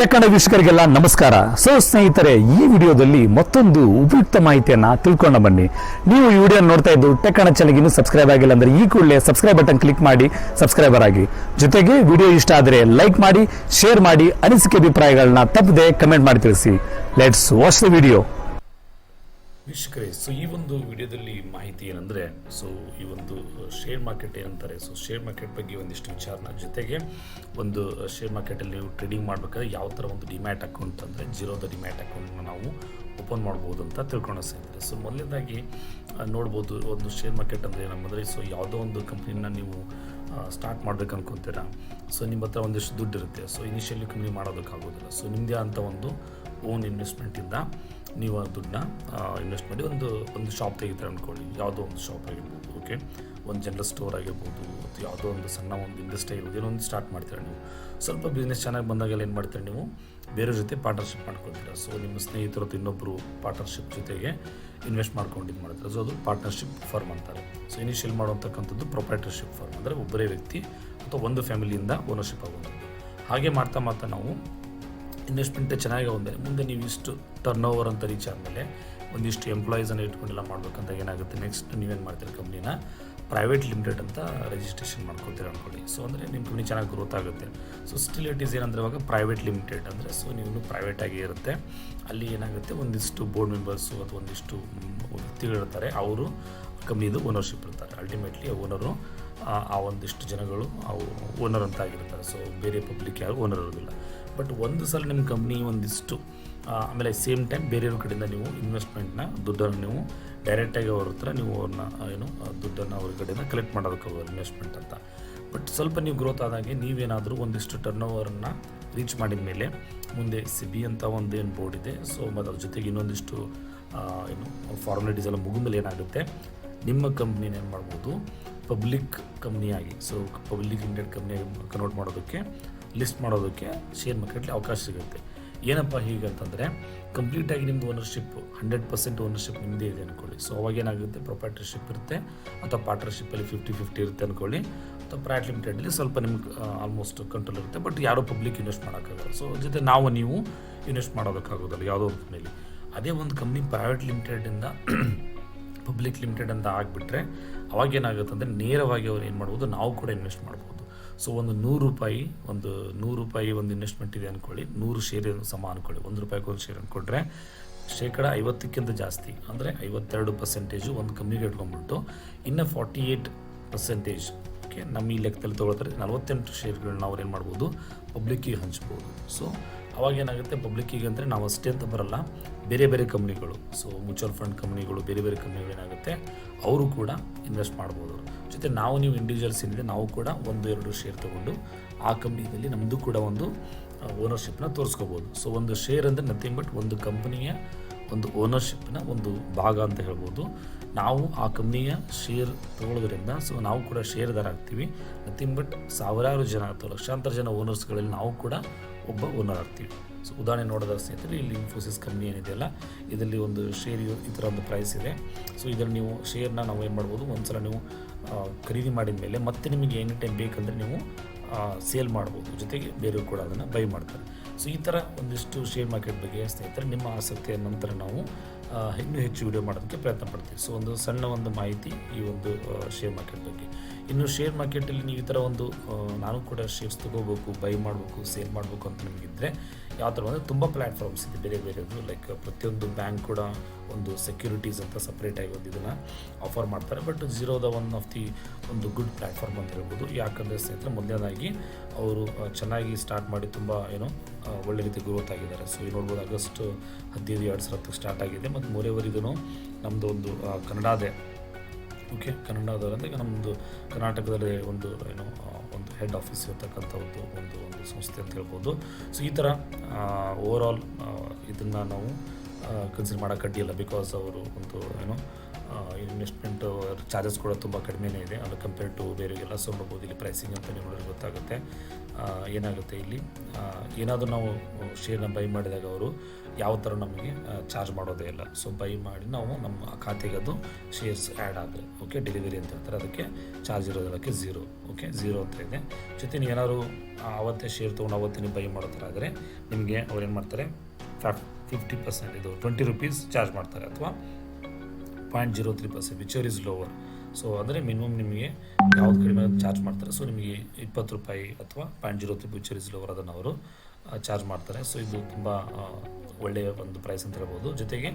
ಟೆಕ್ಕಣ ವೀಕ್ಷಕರಿಗೆಲ್ಲ ನಮಸ್ಕಾರ. ಸೊ ಸ್ನೇಹಿತರೆ, ಈ ವಿಡಿಯೋದಲ್ಲಿ ಮತ್ತೊಂದು ಉಪಯುಕ್ತ ಮಾಹಿತಿಯನ್ನ ತಿಳ್ಕೊಂಡ ಬನ್ನಿ. ನೀವು ಈ ವಿಡಿಯೋ ನೋಡ್ತಾ ಇದ್ದು ಟೆಕ್ಕಣ ಚಾನಲ್ಗೆ ಇನ್ನೂ ಸಬ್ಸ್ಕ್ರೈಬ್ ಆಗಿಲ್ಲ ಅಂದ್ರೆ ಈ ಕೂಡಲೇ ಸಬ್ಸ್ಕ್ರೈಬ್ ಬಟನ್ ಕ್ಲಿಕ್ ಮಾಡಿ ಸಬ್ಸ್ಕ್ರೈಬರ್ ಆಗಿ. ಜೊತೆಗೆ ವಿಡಿಯೋ ಇಷ್ಟ ಆದರೆ ಲೈಕ್ ಮಾಡಿ ಶೇರ್ ಮಾಡಿ, ಅನಿಸಿಕೆ ಅಭಿಪ್ರಾಯಗಳನ್ನ ತಪ್ಪದೆ ಕಮೆಂಟ್ ಮಾಡಿ ತಿಳಿಸಿ. ಲೆಟ್ಸ್ ವಾಚ್ ದ ವಿಡಿಯೋ ವೀಕ್ಷಕರೇ ಸೊ ಈ ಒಂದು ವಿಡಿಯೋದಲ್ಲಿ ಮಾಹಿತಿ ಏನಂದರೆ ಸೊ ಈ ಒಂದು ಶೇರ್ ಮಾರ್ಕೆಟ್ ಏನಂತಾರೆ ಸೊ ಶೇರ್ ಮಾರ್ಕೆಟ್ ಬಗ್ಗೆ ಒಂದಿಷ್ಟು ವಿಚಾರನ ಜೊತೆಗೆ ಒಂದು ಶೇರ್ ಮಾರ್ಕೆಟಲ್ಲಿ ನೀವು ಟ್ರೇಡಿಂಗ್ ಮಾಡಬೇಕಾದ್ರೆ ಯಾವ ಥರ ಒಂದು ಡಿಮ್ಯಾಟ್ ಅಕೌಂಟ್ ಅಂದರೆ ಜೀರೋದ ಡಿಮ್ಯಾಟ್ ಅಕೌಂಟ್ನ ನಾವು ಓಪನ್ ಮಾಡ್ಬೋದು ಅಂತ ಸ್ನೇಹಿತರೆ ಸೊ ಮೊದಲನೇದಾಗಿ ಆ, ನೋಡ್ಬೋದು ಒಂದು ಶೇರ್ ಮಾರ್ಕೆಟ್ ಅಂದರೆ ಏನಂದರೆ ಸೊ ಯಾವುದೋ ಒಂದು ಕಂಪ್ನಿನ ನೀವು ಸ್ಟಾರ್ಟ್ ಮಾಡ್ಬೇಕು ಅನ್ಕೊತೀರಾ ಸೊ ನಿಮ್ಮ ಹತ್ರ ಒಂದಿಷ್ಟು ದುಡ್ಡು ಇರುತ್ತೆ ಸೊ ಇನಿಷಿಯಲಿ ಕಂಪ್ನಿ ಮಾಡೋದಕ್ಕಾಗೋದಿಲ್ಲ ಸೊ ನಿಮ್ಮದೇ ಅಂತ ಒಂದು ಓನ್ ಇನ್ವೆಸ್ಟ್ಮೆಂಟಿಂದ ನೀವು ಆ ದುಡ್ಡನ್ನ ಇನ್ವೆಸ್ಟ್ ಮಾಡಿ ಒಂದು ಒಂದು ಶಾಪ್ ತೆಗಿತಾರೆ ಅಂದ್ಕೊಳ್ಳಿ. ಯಾವುದೋ ಒಂದು ಶಾಪ್ ಆಗಿರ್ಬೋದು ಓಕೆ ಒಂದು ಜನರಲ್ ಸ್ಟೋರ್ ಆಗಿರ್ಬೋದು, ಅಥವಾ ಯಾವುದೋ ಒಂದು ಸಣ್ಣ ಒಂದು ಇಂಡಸ್ಟ್ರಿ ಆಗಿರ್ಬೋದು, ಏನೋ ಒಂದು ಸ್ಟಾರ್ಟ್ ಮಾಡ್ತೀರಾ ನೀವು. ಸ್ವಲ್ಪ ಬಿಸ್ನೆಸ್ ಚೆನ್ನಾಗಿ ಬಂದಾಗೆಲ್ಲ ಏನು ಮಾಡ್ತೀರಾ ನೀವು? ಬೇರೆ ಜೊತೆ ಪಾರ್ಟ್ನರ್ಶಿಪ್ ಮಾಡ್ಕೊಳ್ತೀರಾ. ಸೊ ನಿಮ್ಮ ಸ್ನೇಹಿತರು ಇನ್ನೊಬ್ಬರು ಪಾರ್ಟ್ನರ್ಶಿಪ್ ಜೊತೆಗೆ ಇನ್ವೆಸ್ಟ್ ಮಾಡ್ಕೊಂಡು ಇದು ಮಾಡ್ತಾರೆ. ಸೊ ಅದು ಪಾರ್ಟ್ನರ್ಶಿಪ್ ಫರ್ಮ್ ಅಂತಾರೆ. ಸೊ ಇನಿಷಿಯಲ್ ಮಾಡುವಂತಕ್ಕಂಥದ್ದು ಪ್ರೊಪ್ರೈಟರ್ಶಿಪ್ ಫರ್ಮ್ ಅಂದರೆ ಒಬ್ಬರೇ ವ್ಯಕ್ತಿ ಅಥವಾ ಒಂದು ಫ್ಯಾಮಿಲಿಯಿಂದ ಓನರ್ಶಿಪ್ ಆಗುವಂಥದ್ದು. ಹಾಗೆ ಮಾಡ್ತಾ ಮಾಡ್ತಾ ನಾವು ಇನ್ವೆಸ್ಟ್ಮೆಂಟ್ ಚೆನ್ನಾಗಿ ಹೋದರೆ ಮುಂದೆ ನೀವು ಇಷ್ಟು ಟರ್ನ್ ಓವರ್ ಅಂತ ರೀಚ್ ಆದಮೇಲೆ ಒಂದಿಷ್ಟು ಎಂಪ್ಲಾಯೀಸನ್ನು ಇಟ್ಕೊಂಡೆಲ್ಲ ಮಾಡ್ಬೇಕಂತ ಏನಾಗುತ್ತೆ? ನೆಕ್ಸ್ಟ್ ನೀವೇನು ಮಾಡ್ತೀರಿ ಕಂಪ್ನಿನ ಪ್ರೈವೇಟ್ ಲಿಮಿಟೆಡ್ ಅಂತ ರಿಜಿಸ್ಟ್ರೇಷನ್ ಮಾಡ್ಕೊತೀರ ಅಂದ್ಕೊಳ್ಳಿ ಸೊ ಅಂದರೆ ನಿಮ್ಮ ಕಂಪ್ನಿ ಚೆನ್ನಾಗಿ ಗ್ರೋತ್ ಆಗುತ್ತೆ. ಸೊ ಸ್ಟಿಲ್ ಇಟ್ ಈಸ್ ಏನಂದ್ರೆ ಇವಾಗ ಪ್ರೈವೇಟ್ ಲಿಮಿಟೆಡ್ ಅಂದರೆ ಸೊ ನೀವು ಪ್ರೈವೇಟ್ ಆಗಿ ಇರುತ್ತೆ. ಅಲ್ಲಿ ಏನಾಗುತ್ತೆ? ಒಂದಿಷ್ಟು ಬೋರ್ಡ್ ಮೆಂಬರ್ಸು ಅಥವಾ ಒಂದಿಷ್ಟು ವ್ಯಕ್ತಿಗಳಿರ್ತಾರೆ ಅವರು ಕಂಪ್ನಿದು ಓನರ್ಶಿಪ್ ಇರ್ತಾರೆ. ಅಲ್ಟಿಮೇಟ್ಲಿ ಓನರು ಆ ಒಂದಿಷ್ಟು ಜನಗಳು ಅವು ಓನರ್ ಅಂತ ಆಗಿರ್ತಾರೆ. ಸೊ ಬೇರೆ ಪಬ್ಲಿಕ್ ಯಾರು ಓನರ್ ಇರೋದಿಲ್ಲ. ಬಟ್ ಒಂದು ಸಲ ನಿಮ್ಮ ಕಂಪ್ನಿ ಒಂದಿಷ್ಟು ಆಮೇಲೆ ಸೇಮ್ ಟೈಮ್ ಬೇರೆಯವ್ರ ಕಡೆಯಿಂದ ನೀವು ಇನ್ವೆಸ್ಟ್ಮೆಂಟ್ನ ದುಡ್ಡನ್ನು ನೀವು ಡೈರೆಕ್ಟಾಗಿ ಅವ್ರ ಹತ್ರ ನೀವು ಅವ್ರನ್ನ ಏನು ದುಡ್ಡನ್ನು ಅವ್ರ ಕಡೆಯಿಂದ ಕಲೆಕ್ಟ್ ಮಾಡೋದಕ್ಕೆ ಇನ್ವೆಸ್ಟ್ಮೆಂಟ್ ಅಂತ. ಬಟ್ ಸ್ವಲ್ಪ ನೀವು ಗ್ರೋತ್ ಆದಾಗೆ ನೀವೇನಾದರೂ ಒಂದಿಷ್ಟು ಟರ್ನ್ ಓವರನ್ನು ರೀಚ್ ಮಾಡಿದ ಮೇಲೆ ಮುಂದೆ ಸಿ ಬಿ ಅಂತ ಒಂದು ಏನು ಬೋರ್ಡ್ ಇದೆ ಸೊ ಮತ್ತು ಅದ್ರ ಜೊತೆಗೆ ಇನ್ನೊಂದಿಷ್ಟು ಏನು ಫಾರ್ಮಾಲಿಟೀಸ್ ಎಲ್ಲ ಮುಗಿದ್ಮೇಲೆ ಏನಾಗುತ್ತೆ, ನಿಮ್ಮ ಕಂಪ್ನಿನ ಏನು ಮಾಡ್ಬೋದು ಪಬ್ಲಿಕ್ ಕಂಪ್ನಿಯಾಗಿ ಸೊ ಪಬ್ಲಿಕ್ ಲಿಮಿಟೆಡ್ ಕಂಪ್ನಿಯಾಗಿ ಕನ್ವರ್ಟ್ ಮಾಡೋದಕ್ಕೆ ಲಿಸ್ಟ್ ಮಾಡೋದಕ್ಕೆ ಶೇರ್ ಮಾರ್ಕೆಟ್ಲಿ ಅವಕಾಶ ಸಿಗುತ್ತೆ. ಏನಪ್ಪ ಹೀಗೆ ಅಂತಂದರೆ ಕಂಪ್ಲೀಟಾಗಿ ನಿಮ್ಮದು ಓನರ್ಶಿಪ್ ಹಂಡ್ರೆಡ್ ಪರ್ಸೆಂಟ್ ಓನರ್ಶಿಪ್ ನಿಮ್ಮದೇ ಇದೆ ಅಂದ್ಕೊಳ್ಳಿ ಸೊ ಅವಾಗ ಏನಾಗುತ್ತೆ ಪ್ರೊಪ್ರೈಟರ್ಶಿಪ್ ಇರುತ್ತೆ, ಅಥವಾ ಪಾರ್ಟ್ನರ್ಶಿಪ್ಪಲ್ಲಿ ಫಿಫ್ಟಿ ಫಿಫ್ಟಿ ಇರುತ್ತೆ ಅಂದ್ಕೊಳ್ಳಿ ಅಥವಾ ಪ್ರೈವೇಟ್ ಲಿಮಿಟೆಡಲ್ಲಿ ಸ್ವಲ್ಪ ನಿಮ್ಗೆ ಆಲ್ಮೋಸ್ಟ್ ಕಂಟ್ರೋಲ್ ಇರುತ್ತೆ. ಬಟ್ ಯಾರೂ ಪಬ್ಲಿಕ್ ಇನ್ವೆಸ್ಟ್ ಮಾಡೋಕ್ಕಾಗಲ್ಲ. ಸೊ ಜೊತೆ ನಾವು, ನೀವು ಇನ್ವೆಸ್ಟ್ ಮಾಡೋದಕ್ಕಾಗೋದಿಲ್ಲ ಯಾವುದೋ ಒಂದು ಕಂಪ್ನಿಲಿ ಅದೇ ಒಂದು ಕಂಪ್ನಿ ಪ್ರೈವೇಟ್ ಲಿಮಿಟೆಡಿಂದ ಪಬ್ಲಿಕ್ ಲಿಮಿಟೆಡ್ ಅಂತ ಆಗಿಬಿಟ್ರೆ ಅವಾಗ ಏನಾಗುತ್ತೆ ಅಂದರೆ ನೇರವಾಗಿ ಅವ್ರು ಏನು ಮಾಡ್ಬೋದು, ನಾವು ಕೂಡ ಇನ್ವೆಸ್ಟ್ ಮಾಡ್ಬೋದು. ಸೊ ಒಂದು ನೂರು ರೂಪಾಯಿ, ಒಂದು ನೂರು ರೂಪಾಯಿ ಒಂದು ಇನ್ವೆಸ್ಟ್ಮೆಂಟ್ ಇದೆ ಅಂದ್ಕೊಳ್ಳಿ ನೂರು ಶೇರ್ ಸಮ ಅಂದ್ಕೊಳ್ಳಿ ಒಂದು ರೂಪಾಯಿಗೆ ಒಂದು ಶೇರ್ ಅಂದ್ಕೊಂಡ್ರೆ ಶೇಕಡ ಐವತ್ತಕ್ಕಿಂತ ಜಾಸ್ತಿ, ಅಂದರೆ ಐವತ್ತೆರಡು ಪರ್ಸೆಂಟೇಜು ಒಂದು ಕಂಪ್ನಿಗೆ ಇಟ್ಕೊಂಡ್ಬಿಟ್ಟು, ಇನ್ನು ಫಾರ್ಟಿ ಏಯ್ಟ್ ಪರ್ಸೆಂಟೇಜ್ ಓಕೆ ನಮ್ಮ ಈ ಲೆಕ್ಕದಲ್ಲಿ ತೊಗೊಳ್ತಾರೆ. ನಲವತ್ತೆಂಟು ಶೇರ್ಗಳನ್ನ ಅವ್ರು ಏನು ಮಾಡ್ಬೋದು ಪಬ್ಲಿಕ್ಕಿಗೆ ಹಂಚ್ಬೋದು. ಸೊ ಅವಾಗ ಏನಾಗುತ್ತೆ ಪಬ್ಲಿಕ್ಕಿಗೆ ಅಂದರೆ ನಾವು ಅಷ್ಟೇ ಅಂತ ಬರಲ್ಲ. ಬೇರೆ ಬೇರೆ ಕಂಪ್ನಿಗಳು ಸೊ ಮ್ಯೂಚುವಲ್ ಫಂಡ್ ಕಂಪ್ನಿಗಳು ಬೇರೆ ಬೇರೆ ಕಂಪ್ನಿಗಳು ಏನಾಗುತ್ತೆ, ಅವರು ಕೂಡ ಇನ್ವೆಸ್ಟ್ ಮಾಡ್ಬೋದು. ಜೊತೆ ನಾವು ನೀವು ಇಂಡಿವಿಜುವಲ್ಸ್ ಏನಿದೆ ನಾವು ಕೂಡ ಒಂದು, ಎರಡು ಶೇರ್ ತೊಗೊಂಡು ಆ ಕಂಪ್ನಿಯಲ್ಲಿ ನಮ್ಮದು ಕೂಡ ಒಂದು ಓನರ್ಶಿಪ್ನ ತೋರಿಸ್ಕೋಬೋದು. ಸೊ ಒಂದು ಶೇರ್ ಅಂದರೆ ನಥಿಂಗ್ ಬಟ್ ಒಂದು ಕಂಪ್ನಿಯ ಒಂದು ಓನರ್ಶಿಪ್ನ ಒಂದು ಭಾಗ ಅಂತ ಹೇಳ್ಬೋದು. ನಾವು ಆ ಕಂಪ್ನಿಯ ಶೇರ್ ತಗೊಳ್ಳೋದ್ರಿಂದ ಸೊ ನಾವು ಕೂಡ ಶೇರ್ದಾರ ಆಗ್ತೀವಿ. ನಥಿಂಗ್ ಬಟ್ ಸಾವಿರಾರು ಜನ ಅಥವಾ ಲಕ್ಷಾಂತರ ಜನ ಓನರ್ಸ್ಗಳಲ್ಲಿ ನಾವು ಕೂಡ ಒಬ್ಬ ಓನರ್ ಆಗ್ತೀವಿ. ಸೊ ಉದಾಹರಣೆ ನೋಡೋದ್ರ ಸ್ನೇಹಿತರೆ, ಇಲ್ಲಿ ಇನ್ಫೋಸಿಸ್ ಕಂಪ್ನಿ ಏನಿದೆಯಲ್ಲ ಇದರಲ್ಲಿ ಒಂದು ಶೇರ್ ಈ ಥರ ಒಂದು ಪ್ರೈಸ್ ಇದೆ. ಸೊ ಇದರಲ್ಲಿ ನೀವು ಶೇರ್ನ ನಾವು ಏನು ಮಾಡ್ಬೋದು, ಒಂದ್ಸಲ ನೀವು ಖರೀದಿ ಮಾಡಿದ ಮೇಲೆ ಮತ್ತೆ ನಿಮಗೆ ಎನಿ ಟೈಮ್ ಬೇಕಂದರೆ ನೀವು ಸೇಲ್ ಮಾಡ್ಬೋದು. ಜೊತೆಗೆ ಬೇರೆಯವರು ಕೂಡ ಅದನ್ನು ಬೈ ಮಾಡ್ತಾರೆ. ಸೊ ಈ ಥರ ಒಂದಿಷ್ಟು ಶೇರ್ ಮಾರ್ಕೆಟ್ ಬಗ್ಗೆ ಸ್ನೇಹಿತರೆ, ನಿಮ್ಮ ಆಸಕ್ತಿಯ ನಂತರ ನಾವು ಇನ್ನೂ ಹೆಚ್ಚು ವಿಡಿಯೋ ಮಾಡೋದಕ್ಕೆ ಪ್ರಯತ್ನ ಪಡ್ತೀವಿ. ಸೊ ಒಂದು ಸಣ್ಣ ಒಂದು ಮಾಹಿತಿ ಈ ಒಂದು ಶೇರ್ ಮಾರ್ಕೆಟ್ ಬಗ್ಗೆ. ಇನ್ನು ಶೇರ್ ಮಾರ್ಕೆಟಲ್ಲಿ ನೀವು ಈ ಥರ ಒಂದು ನಾನು ಕೂಡ ಶೇರ್ಸ್ ತೊಗೋಬೇಕು ಬೈ ಮಾಡಬೇಕು ಸೇಲ್ ಮಾಡಬೇಕು ಅಂತ ನಿಮಗಿದ್ರೆ ಯಾವ ಥರ ಅಂದರೆ ತುಂಬ ಪ್ಲ್ಯಾಟ್ಫಾರ್ಮ್ಸ್ ಇದೆ ಬೇರೆ ಬೇರೆದು ಲೈಕ್ ಪ್ರತಿಯೊಂದು ಬ್ಯಾಂಕ್ ಕೂಡ ಒಂದು ಸೆಕ್ಯೂರಿಟೀಸ್ ಅಂತ ಸಪ್ರೇಟಾಗಿ ಒಂದು ಇದನ್ನು ಆಫರ್ ಮಾಡ್ತಾರೆ. But Zerodha one of the ಒಂದು ಗುಡ್ ಪ್ಲ್ಯಾಟ್ಫಾರ್ಮ್ ಅಂತ ಹೇಳ್ಬೋದು. ಯಾಕಂದರೆ ಸ್ನೇಹಿತರೆ, ಮೊದಲನೇದಾಗಿ ಅವರು ಚೆನ್ನಾಗಿ ಸ್ಟಾರ್ಟ್ ಮಾಡಿ ತುಂಬ, ಏನೋ ಒಳ್ಳೆ ರೀತಿ ಗ್ರೋತ್ ಆಗಿದ್ದಾರೆ. ಸೊ ಈಗ ನೋಡ್ಬೋದು ಆಗಸ್ಟ್ ಹದಿನೈದು, ಎರಡು ಸಾವಿರ ಹತ್ತು ಸ್ಟಾರ್ಟ್ ಆಗಿದೆ. ಮತ್ತು ಮೂರೇವರೆಗೂ ನಮ್ಮದು ಒಂದು ಕನ್ನಡದೇ ಓಕೆ ಕನ್ನಡದವರು ಈಗ ನಮ್ಮದು ಕರ್ನಾಟಕದಲ್ಲಿ ಒಂದು, ಏನು ಒಂದು ಹೆಡ್ ಆಫೀಸ್ ಇರತಕ್ಕಂಥ ಒಂದು ಒಂದು ಒಂದು ಸಂಸ್ಥೆ ಅಂತ ಹೇಳ್ಬೋದು. ಸೊ ಈ ಥರ ಓವರ್ ಆಲ್ ಇದನ್ನು ನಾವು ಕನ್ಸಿಡರ್ ಮಾಡೋಕ್ಕೆ ಅಡ್ಡಿಯಿಲ್ಲ ಬಿಕಾಸ್ ಅವರು ಒಂದು, ಏನು ಇನ್ವೆಸ್ಟ್ಮೆಂಟ್ ಚಾರ್ಜಸ್ ಕೂಡ ತುಂಬ ಕಡಿಮೆನೇ ಇದೆ. ಅದು ಕಂಪೇರ್ ಟು ಬೇರೆ ಎಲ್ಲ ಸೊ ನೋಡ್ಬೋದು ಇಲ್ಲಿ ಪ್ರೈಸಿಂಗ್ ಅಂತ ನಿಮಗೆ ಗೊತ್ತಾಗುತ್ತೆ. ಏನಾಗುತ್ತೆ ಇಲ್ಲಿ? ಏನಾದರೂ ನಾವು ಶೇರ್ನ ಬೈ ಮಾಡಿದಾಗ ಅವರು ಯಾವ ಥರ ನಮಗೆ ಚಾರ್ಜ್ ಮಾಡೋದೇ ಇಲ್ಲ. ಸೊ ಬೈ ಮಾಡಿ ನಾವು ನಮ್ಮ ಖಾತೆಗೆ ಅದು ಶೇರ್ಸ್ ಆ್ಯಡ್ ಆದರೆ ಓಕೆ ಡೆಲಿವರಿ ಅಂತ ಹೇಳ್ತಾರೆ. ಅದಕ್ಕೆ ಚಾರ್ಜ್ ಇರೋದಕ್ಕೆ ಝೀರೋ ಓಕೆ ಝೀರೋ ಅಂತ ಇದೆ. ಜೊತೆ ಏನಾದ್ರು ಆವತ್ತೇ ಶೇರ್ ತೊಗೊಂಡು ಅವತ್ತೇ ನೀವು ಬೈ ಆದರೆ ನಿಮಗೆ ಅವ್ರು ಏನು ಮಾಡ್ತಾರೆ ಫಿಫ್ಟಿ ಪರ್ಸೆಂಟ್ ಇದು ಟ್ವೆಂಟಿ ರುಪೀಸ್ ಚಾರ್ಜ್ ಮಾಡ್ತಾರೆ. ಅಥವಾ point zero three percent whichever is lower so ಅಂದರೆ ಮಿನಿಮಮ್ ನಿಮಗೆ ಯಾವ್ದು ಕಡಿಮೆ ಚಾರ್ಜ್ ಮಾಡ್ತಾರೆ. ಸೊ ನಿಮಗೆ ಇಪ್ಪತ್ತು ರೂಪಾಯಿ ಅಥವಾ point zero three whichever is lower ಅದನ್ನು ಅವರು ಚಾರ್ಜ್ ಮಾಡ್ತಾರೆ. ಸೊ ಇದು ತುಂಬ ಒಳ್ಳೆಯ ಒಂದು ಪ್ರೈಸ್ ಅಂತ ಹೇಳ್ಬೋದು. ಜೊತೆಗೆ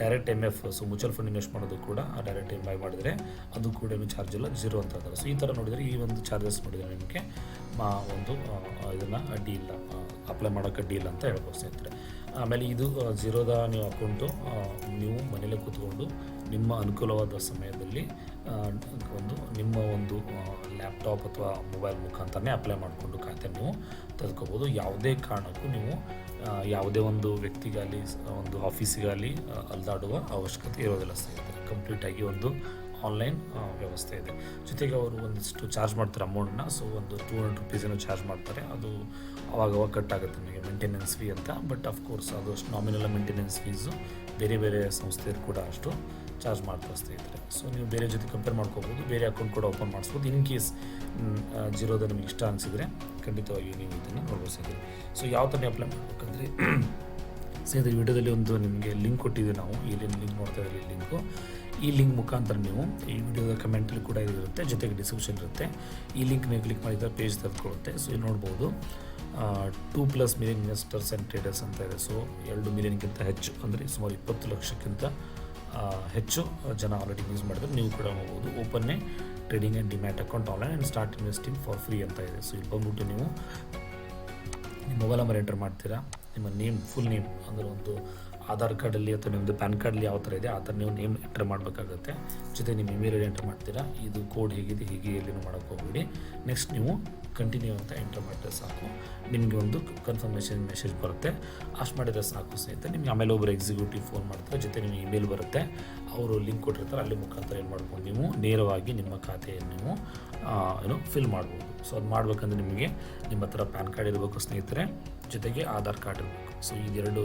direct M F so mutual fund invest ಮಾಡೋದು ಕೂಡ ಡೈರೆಕ್ಟ್ ಎಂ ಐ ಮಾಡಿದರೆ ಅದು ಕೂಡ ಏನು ಚಾರ್ಜ್ ಇಲ್ಲ ಜೀರೋ ಅಂತ ಹೇಳ್ತಾರೆ. ಸೊ ಈ ಥರ ನೋಡಿದರೆ ಈ ಒಂದು ಚಾರ್ಜಸ್ ನೋಡಿದರೆ ನಿಮಗೆ ಮಾ ಒಂದು ಇದನ್ನು ಅಡ್ಡಿ ಇಲ್ಲ ಅಪ್ಲೈ ಮಾಡೋಕೆ ಅಡ್ಡಿ ಇಲ್ಲ ಅಂತ ಹೇಳ್ಬೋದು ಸ್ನೇಹಿತರೆ. ಆಮೇಲೆ ಇದು ಜೀರೋದ ನೀವು ಅಕೌಂಟು ನೀವು ಮನೇಲೆ ಕೂತ್ಕೊಂಡು ನಿಮ್ಮ ಅನುಕೂಲವಾದ ಸಮಯದಲ್ಲಿ ಒಂದು ನಿಮ್ಮ ಒಂದು ಲ್ಯಾಪ್ಟಾಪ್ ಅಥವಾ ಮೊಬೈಲ್ ಮುಖಾಂತರನೇ ಅಪ್ಲೈ ಮಾಡಿಕೊಂಡು ಖಾತೆ ನೀವು ತೆಗೆದುಕೋಬೋದು. ಯಾವುದೇ ಕಾರಣಕ್ಕೂ ನೀವು ಯಾವುದೇ ಒಂದು ವ್ಯಕ್ತಿಗಾಗಲಿ ಒಂದು ಆಫೀಸಿಗಾಗಲಿ ಅಲ್ದಾಡುವ ಅವಶ್ಯಕತೆ ಇರೋದಿಲ್ಲ ಸ್ನೇಹಿತರೆ. ಕಂಪ್ಲೀಟಾಗಿ ಒಂದು ಆನ್ಲೈನ್ ವ್ಯವಸ್ಥೆ ಇದೆ. ಜೊತೆಗೆ ಅವರು ಒಂದಿಷ್ಟು ಚಾರ್ಜ್ ಮಾಡ್ತಾರೆ ಅಮೌಂಟ್ನ ಸೊ ಒಂದು ಟೂ ಹಂಡ್ರೆಡ್ ರುಪೀಸನ್ನು ಚಾರ್ಜ್ ಮಾಡ್ತಾರೆ. ಅದು ಅವಾಗ ಅವಾಗ ಕಟ್ ಆಗುತ್ತೆ ನಿಮಗೆ. ಮೇಂಟೆನೆನ್ಸ್ ಫೀ ಅಂತ. ಬಟ್ ಕೋರ್ಸ್ ಅದು ಅಷ್ಟು ನಾಮಿನಲ್ ಮೇಂಟೆನೆನ್ಸ್ ಫೀಸು ಬೇರೆ ಬೇರೆ ಸಂಸ್ಥೆಯರು ಕೂಡ ಅಷ್ಟು ಚಾರ್ಜ್ ಮಾಡ್ತಾರೆ ಸ್ನೇಹಿತರೆ ಸೊ ನೀವು ಬೇರೆ ಜೊತೆ ಕಂಪೇರ್ ಮಾಡ್ಕೋಬೋದು. ಬೇರೆ ಅಕೌಂಟ್ ಕೂಡ ಓಪನ್ ಮಾಡಿಸ್ಬೋದು. ಇನ್ ಕೇಸ್ ಜೀರೋದ ನಿಮ್ಗೆ ಇಷ್ಟ ಅನಿಸಿದರೆ ಖಂಡಿತವಾಗಿಯೂ ನೀವು ಇದನ್ನು ನೋಡ್ಬೋದು ಸೊ ಯಾವ ಥರ ಅಪ್ಲೈ ಮಾಡಬೇಕಂದ್ರೆ, ಸ್ನೇಹಿತರೆ ವಿಡಿಯೋದಲ್ಲಿ ಒಂದು ನಿಮಗೆ ಲಿಂಕ್ ಕೊಟ್ಟಿದ್ದೀವಿ ನಾವು. ಇಲ್ಲಿ ಲಿಂಕ್ ನೋಡ್ತಾ ಇದ್ದೀವಿ ಲಿಂಕು ಈ ಲಿಂಕ್ ಮುಖಾಂತರ ನೀವು ಈ ವಿಡಿಯೋದ ಕಮೆಂಟಲ್ಲಿ ಕೂಡ ಇರುತ್ತೆ ಜೊತೆಗೆ ಡಿಸ್ಕ್ರಿಪ್ಷನ್ ಇರುತ್ತೆ. ಈ ಲಿಂಕ್ ನೀವು ಕ್ಲಿಕ್ ಮಾಡಿದರೆ ಪೇಜ್ ತೆಗೆದುಕೊಳ್ಳುತ್ತೆ ಸೊ ಇಲ್ಲಿ ನೋಡ್ಬೋದು two plus million investors and traders ಅಂತ ಇದೆ. ಸೊ ಎರಡು ಮಿಲಿಯನ್ಗಿಂತ ಹೆಚ್ಚು, ಅಂದರೆ ಸುಮಾರು ಇಪ್ಪತ್ತು ಲಕ್ಷಕ್ಕಿಂತ ಹೆಚ್ಚು ಜನ ಆಲ್ರೆಡಿ ಯೂಸ್ ಮಾಡಿದ್ರೆ. ನೀವು ಕೂಡ ಹೋಗ್ಬೋದು. Open a trading and demat account online and start investing for free ಅಂತ ಇದೆ. ಸೊ ಇಲ್ಲಿ ಬಂದ್ಬಿಟ್ಟು ನೀವು ನಿಮ್ಮ ಮೊಬೈಲ್ ನಂಬರ್ ಎಂಟರ್ ಮಾಡ್ತೀರಾ. ನಿಮ್ಮ ನೇಮ್ ಫುಲ್ ನೇಮ್ ಅಂದರೆ ಒಂದು ಆಧಾರ್ ಕಾರ್ಡಲ್ಲಿ ಅಥವಾ ನಿಮ್ಮದು ಪ್ಯಾನ್ ಕಾರ್ಡಲ್ಲಿ ಯಾವ ಥರ ಇದೆ, ಆ ಥರ ನೀವು ನೇಮ್ ಎಂಟರ್ ಮಾಡಬೇಕಾಗುತ್ತೆ. ಜೊತೆ ನಿಮ್ಮ ಇಮೇಲ್ ಐಡಿ ಎಂಟರ್ ಮಾಡ್ತೀರಾ, ಇದು ಕೋಡ್ ಹೇಗಿದೆ, ಹೀಗೆ ಎಲ್ಲಿನೂ ಮಾಡೋಕ್ಕೆ ಹೋಗಬೇಡಿ. ನೆಕ್ಸ್ಟ್ ನೀವು ಕಂಟಿನ್ಯೂ ಅಂತ ಎಂಟರ್ ಮಾಡಿದ್ರೆ ಸಾಕು. ನಿಮಗೆ ಒಂದು ಕನ್ಫರ್ಮೇಷನ್ ಮೆಸೇಜ್ ಬರುತ್ತೆ. ಅಷ್ಟು ಮಾಡಿದರೆ ಸಾಕು ಸ್ನೇಹಿತರೆ. ನಿಮಗೆ ಆಮೇಲೆ ಒಬ್ಬರು ಎಕ್ಸಿಕ್ಯೂಟಿವ್ ಫೋನ್ ಮಾಡ್ತಾರೆ, ಜೊತೆ ನಿಮಗೆ ಇಮೇಲ್ ಬರುತ್ತೆ. ಅವರು ಲಿಂಕ್ ಕೊಟ್ಟಿರ್ತಾರೆ, ಅಲ್ಲಿ ಮುಖಾಂತರ ಏನು ಮಾಡ್ಕೊಂಡು ನೀವು? ನೇರವಾಗಿ ನಿಮ್ಮ ಖಾತೆಯನ್ನು ನೀವು ಏನು ಫಿಲ್ ಮಾಡ್ಬೋದು. ಸೊ ಅದು ಮಾಡಬೇಕಂದ್ರೆ ನಿಮಗೆ ನಿಮ್ಮ ಹತ್ರ ಪ್ಯಾನ್ ಕಾರ್ಡ್ ಇರಬೇಕು ಸ್ನೇಹಿತರೆ. ಜೊತೆಗೆ ಆಧಾರ್ ಕಾರ್ಡ್ ಇರಬೇಕು. ಸೊ ಇದೆರಡು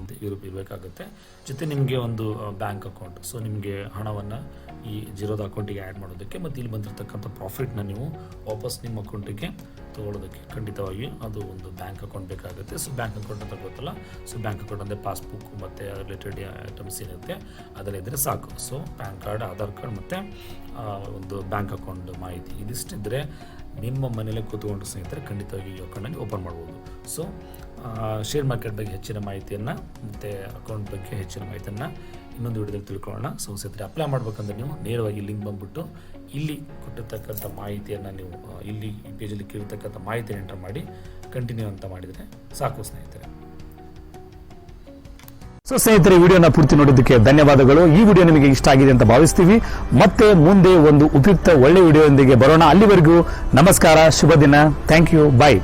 ಇದು ಇರ್- ಇರಬೇಕಾಗುತ್ತೆ. ಜೊತೆ ನಿಮಗೆ ಒಂದು ಬ್ಯಾಂಕ್ ಅಕೌಂಟ್. ಸೊ ನಿಮಗೆ ಹಣವನ್ನು ಈ ಜೀರೋದ ಅಕೌಂಟಿಗೆ ಆ್ಯಡ್ ಮಾಡೋದಕ್ಕೆ ಮತ್ತು ಇಲ್ಲಿ ಬಂದಿರತಕ್ಕಂಥ ಪ್ರಾಫಿಟ್ನ ನೀವು ವಾಪಸ್ ನಿಮ್ಮ ಅಕೌಂಟಿಗೆ ತೊಗೊಳೋದಕ್ಕೆ ಖಂಡಿತವಾಗಿ ಅದು ಒಂದು ಬ್ಯಾಂಕ್ ಅಕೌಂಟ್ ಬೇಕಾಗುತ್ತೆ. ಸೊ ಬ್ಯಾಂಕ್ ಅಕೌಂಟ್ ಅಂತ ಗೊತ್ತಲ್ಲ? ಸೊ ಬ್ಯಾಂಕ್ ಅಕೌಂಟ್ ಅಂದರೆ ಪಾಸ್ಬುಕ್ ಮತ್ತು ರಿಲೇಟೆಡ್ ಐಟಮ್ಸ್ ಏನಿರುತ್ತೆ, ಅದೆಲ್ಲ ಇದ್ದರೆ ಸಾಕು. So PAN card, Aadhaar card ಮತ್ತು ಒಂದು ಬ್ಯಾಂಕ್ ಅಕೌಂಟ್ ಮಾಹಿತಿ. ಇದಿಷ್ಟಿದ್ದರೆ ನಿಮ್ಮ ಮನೇಲೆ ಕೂತ್ಕೊಂಡು ಸ್ನೇಹಿತರೆ ಖಂಡಿತವಾಗಿ ಈ ಅಕೌಂಟಲ್ಲಿ ಓಪನ್ ಮಾಡ್ಬೋದು. ಸೊ ಶೇರ್ ಮಾರ್ಕೆಟ್ ಬಗ್ಗೆ ಹೆಚ್ಚಿನ ಮಾಹಿತಿಯನ್ನು ಮತ್ತು ಅಕೌಂಟ್ ಬಗ್ಗೆ ಹೆಚ್ಚಿನ ಮಾಹಿತಿಯನ್ನು ಇನ್ನೊಂದು ವಿಡಿಯೋದಲ್ಲಿ ತಿಳ್ಕೊಳ್ಳೋಣ. ಸೊ ಸ್ನೇಹಿತರೆ ಅಪ್ಲೈ ಮಾಡ್ಬೇಕಂದ್ರೆ ನೀವು ನೇರವಾಗಿ ಲಿಂಕ್ ಬಂದುಬಿಟ್ಟು ಇಲ್ಲಿ ಕೊಟ್ಟಿರ್ತಕ್ಕಂಥ ಮಾಹಿತಿಯನ್ನು ನೀವು ಇಲ್ಲಿ ಈ ಪೇಜಲ್ಲಿ ಕೇಳಿರ್ತಕ್ಕಂಥ ಮಾಹಿತಿಯನ್ನು ಎಂಟರ್ ಮಾಡಿ ಕಂಟಿನ್ಯೂ ಅಂತ ಮಾಡಿದರೆ ಸಾಕು ಸ್ನೇಹಿತರೆ. ಸೊ ಸ್ನೇಹಿತರೆ ವಿಡಿಯೋನ ಪೂರ್ತಿ ನೋಡಿದ್ದಕ್ಕೆ ಧನ್ಯವಾದಗಳು. ಈ ವಿಡಿಯೋ ನಿಮಗೆ ಇಷ್ಟ ಆಗಿದೆ ಅಂತ ಭಾವಿಸ್ತೀವಿ. ಮತ್ತೆ ಮುಂದೆ ಒಂದು ಉಪಯುಕ್ತ ಒಳ್ಳೆ ವಿಡಿಯೋದೊಂದಿಗೆ ಬರೋಣ. ಅಲ್ಲಿವರೆಗೂ ನಮಸ್ಕಾರ, ಶುಭ ದಿನ. Thank you bye